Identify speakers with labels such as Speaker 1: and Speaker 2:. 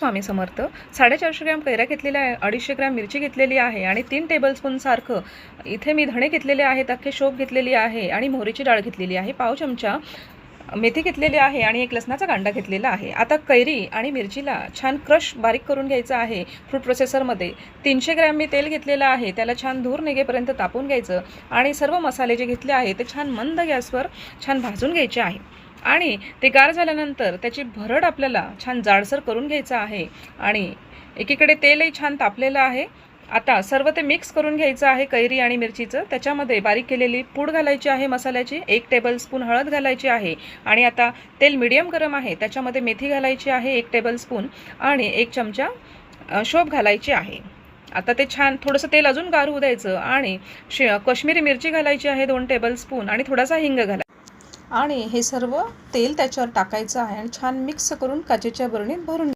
Speaker 1: स्वामी समर्थ. साडेचारशे ग्रॅम कैऱ्या घेतलेल्या आहे अडीचशे ग्रॅम मिरची घेतलेली आहे आणि तीन टेबलस्पूनसारखं इथे मी धणे घेतलेले आहेत अख्खे शोप घेतलेली आहे आणि मोहरीची डाळ घेतलेली आहे पाव चमचा मेथी घेतलेली आहे आणि एक लसणाचा कांदा घेतलेला आहे. आता कैरी आणि मिरचीला छान क्रश बारीक करून घ्यायचं आहे फ्रूट प्रोसेसरमध्ये तीनशे ग्रॅम मी तेल घेतलेलं आहे त्याला छान धूर निघेपर्यंत तापून घ्यायचं आणि सर्व मसाले जे घेतले आहे ते छान मंद गॅसवर छान भाजून घ्यायचे आहे. आणि ते गार झाल्यानंतर त्याची भरड आपल्याला छान जाडसर करून घ्यायचं आहे. आणि एकीकडे तेलही छान तापलेलं आहे. आता सर्व ते मिक्स करून घ्यायचं आहे कैरी आणि मिरचीचं. त्याच्यामध्ये बारीक केलेली पूड घालायची आहे मसाल्याची. एक टेबलस्पून हळद घालायची आहे. आणि आता तेल मिडियम गरम आहे. त्याच्यामध्ये मेथी घालायची आहे एक टेबलस्पून आणि एक चमचा शोप घालायची आहे. आता ते छान थोडंसं तेल अजून गार होऊ द्यायचं. आणि शे काश्मीरी मिरची घालायची आहे दोन टेबलस्पून आणि थोडासा हिंग घाला आणि हे सर्व तेल त्याच्यावर टाकायचं आहे आणि छान मिक्स करून काचेच्या बरणीत भरून